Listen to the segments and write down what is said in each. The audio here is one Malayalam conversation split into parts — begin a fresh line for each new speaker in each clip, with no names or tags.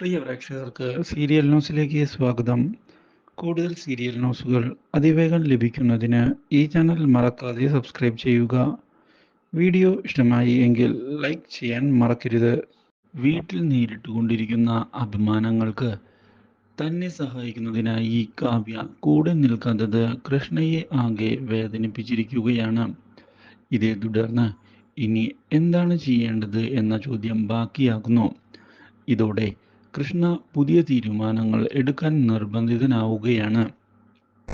പ്രിയ പ്രേക്ഷകർക്ക് സീരിയൽ ന്യൂസിലേക്ക് സ്വാഗതം. കൂടുതൽ സീരിയൽ ന്യൂസുകൾ അതിവേഗം ലഭിക്കുന്നതിന് ഈ ചാനൽ മറക്കാതെ സബ്സ്ക്രൈബ് ചെയ്യുക. വീഡിയോ ഇഷ്ടമായി എങ്കിൽ ലൈക്ക് ചെയ്യാൻ മറക്കരുത്. വീട്ടിൽ നേരിട്ടുകൊണ്ടിരിക്കുന്ന അഭിമാനങ്ങൾക്ക് തന്നെ സഹായിക്കുന്നതിനായി കാവ്യ കൂടെ നിൽക്കാത്തത് കൃഷ്ണയെ ആകെ വേദനിപ്പിച്ചിരിക്കുകയാണ്. ഇതേ തുടർന്ന് ഇനി എന്താണ് ചെയ്യേണ്ടത് എന്ന ചോദ്യം ബാക്കിയാകുന്നു. ഇതോടെ കൃഷ്ണ പുതിയ തീരുമാനങ്ങൾ എടുക്കാൻ നിർബന്ധിതനാവുകയാണ്.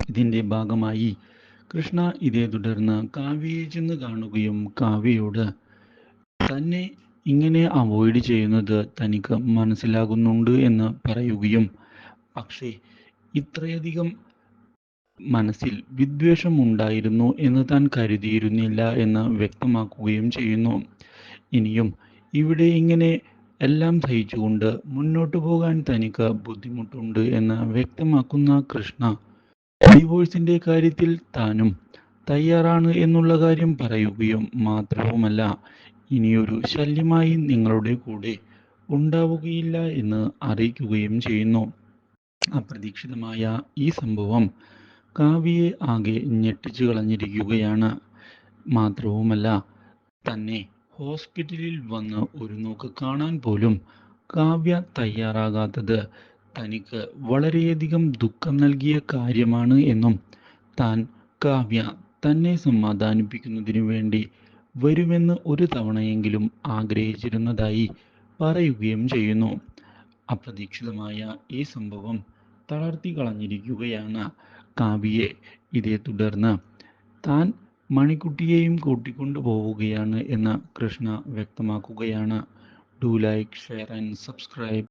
ഇതിന്റെ ഭാഗമായി കൃഷ്ണ ഇതേ തുടർന്ന് കാവ്യയെ ചെന്ന് കാണുകയും കാവ്യയോട് തന്നെ ഇങ്ങനെ അവോയ്ഡ് ചെയ്യുന്നത് തനിക്ക് മനസ്സിലാകുന്നുണ്ട് എന്ന് പറയുകയും പക്ഷേ ഇത്രയധികം മനസ്സിൽ വിദ്വേഷം ഉണ്ടായിരുന്നു എന്ന് താൻ കരുതിയിരുന്നില്ല എന്ന് വ്യക്തമാക്കുകയും ചെയ്യുന്നു. ഇനിയും ഇവിടെ ഇങ്ങനെ എല്ലാം സഹിച്ചുകൊണ്ട് മുന്നോട്ടു പോകാൻ തനിക്ക് ബുദ്ധിമുട്ടുണ്ട് എന്ന് വ്യക്തമാക്കുന്ന കൃഷ്ണ ഡിവോഴ്സിന്റെ കാര്യത്തിൽ താനും തയ്യാറാണ് എന്നുള്ള കാര്യം പറയുകയും മാത്രവുമല്ല ഇനിയൊരു ശല്യമായി നിങ്ങളുടെ കൂടെ ഉണ്ടാവുകയില്ല എന്ന് അറിയിക്കുകയും ചെയ്യുന്നു. അപ്രതീക്ഷിതമായ ഈ സംഭവം കാവ്യയെ ആകെ ഞെട്ടിച്ചു കളഞ്ഞിരിക്കുകയാണ്. മാത്രവുമല്ല തന്നെ ഹോസ്പിറ്റലിൽ വന്ന് ഒരു നോക്ക് കാണാൻ പോലും കാവ്യ തയ്യാറാകാത്തത് തനിക്ക് വളരെയധികം ദുഃഖം നൽകിയ കാര്യമാണ് എന്നും താൻ കാവ്യ തന്നെ സമാധാനിപ്പിക്കുന്നതിനു വേണ്ടി വരുമെന്ന് ഒരു തവണയെങ്കിലും ആഗ്രഹിച്ചിരുന്നതായി പറയുകയും ചെയ്യുന്നു. അപ്രതീക്ഷിതമായ ഈ സംഭവം തളർത്തി കളഞ്ഞിരിക്കുകയാണ് കാവ്യയെ. ഇതേ തുടർന്ന് താൻ മണിക്കുട്ടിയെയും കൂട്ടിക്കൊണ്ടു പോവുകയാണ് എന്ന് കൃഷ്ണ വ്യക്തമാക്കുകയാണ്. Do like share and subscribe